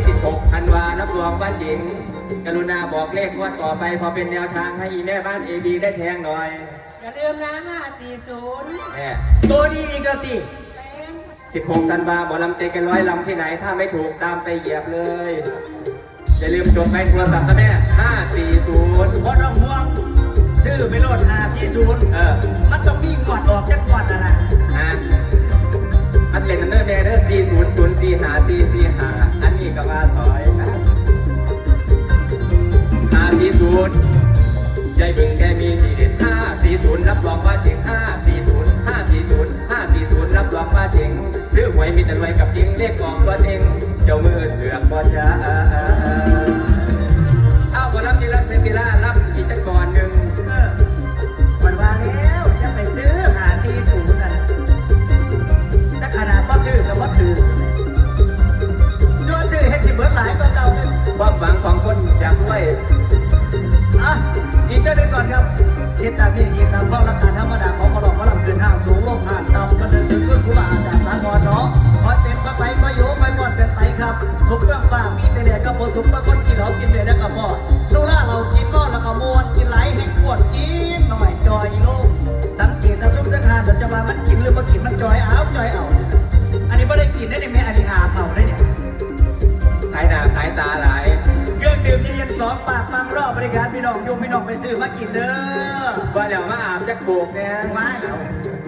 16ธันวารับรองว่าจริงกรุณาบอกเลขงว่าต่อไป พอเป็นแนวทางให้อีแม่บ้านเอบีได้แทงหน่อยอย่าลืมนะห้าสี่ศูนย์แม่ตัวนี้อีกแล้วติเป็น16ธันวาหมอลำเตะกันร้อยลำที่ไหน ถ้าไม่ถูกตามไปเหยียบเลย อย่าลืมจดไปโทรศัพท์นะแม่540พอต้องห่วงซื้อไปโลดหาที่ศูนย์เออมันต้องมีงวดออกจักงวดนะนะฮะ สี่ศูนย์ศูนย์สี่หาสี่สี่หาอันนี้ก็ว่าต่อยครัหาสี่ศูนย์ใจบ่งแค่มีทีเด็ดห้าสี่ศูนย์รับรองว่าจริงห้าสี่ศูนย์ห้าสี่ศูนย์ห้าสี่ศูนย์รับรองว่าจริงซื้อหวยมีแต่รวยกับยิงเลข ความหวังของคนอยากรวยอะอีกเจ้าหนึ่งก่อนครับคิดตามนี้คิดตามความรักการธรรมดาของกระหล่อมกระหล่ำขึ้นทางสูงลงผ่านต่ำก็เดินถึงเพื่อนผู้บาอาจารย์สามอเนาะพอเต็มก็ไปก็โยไปหมดเต็มไปครับสุขเรื่องบ้ามีแต่เด็กก็พอสุกก็ รอบบริการพี่น้องโยมพี่น้องไปซื้อมากินเด้อว่าเดี๋ยวมาอาบจักโบกเนี่ยมาแล้ว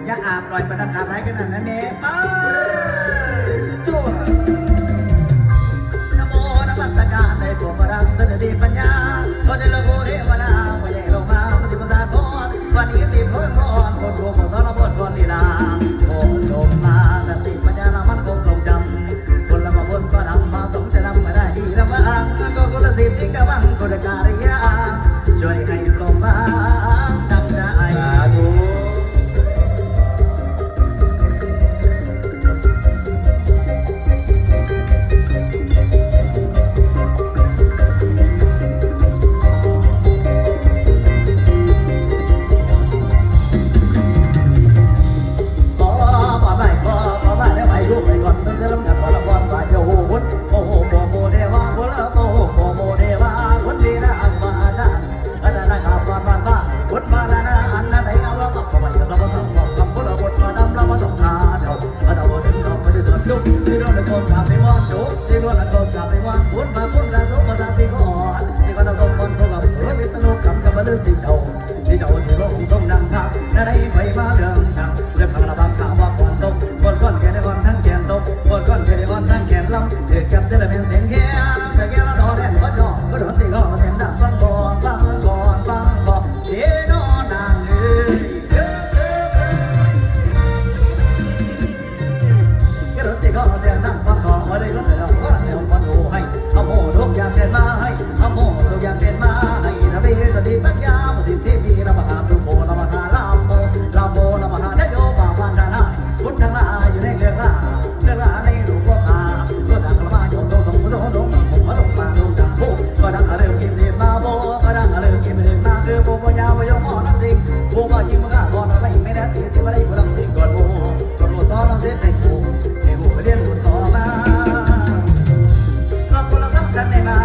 อย่าอาบหน่อยประดับอาบไรกันนั่นนะเน่ป้าจั่วนะโมนะมัสการในพวกพระสนดีปัญญาก็จะละโกเท โบว่ายิงมันก็ก่อนอะไรไม่ได้ตีสิว่าได้พลังสิ่งก่อนโบก็โบซ้อนเราเสียในหูในโบเรียนต่อมารับคนละสักสันในมา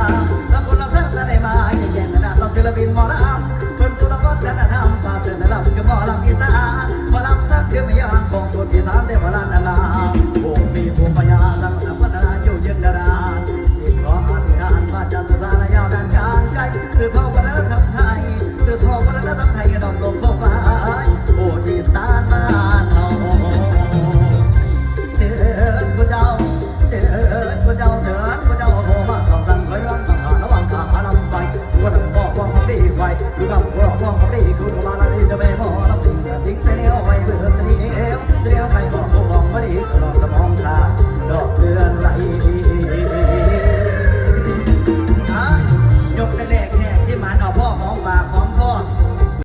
รับคนละสักสันในมาแย่ๆนะต้องศิลปินหมอลำคนตัวละครฉันนะทำมาเสนอลำกับหมอลำอีสานหมอลำนั่นคือไม่ยากของคนอีสานได้หมอลำ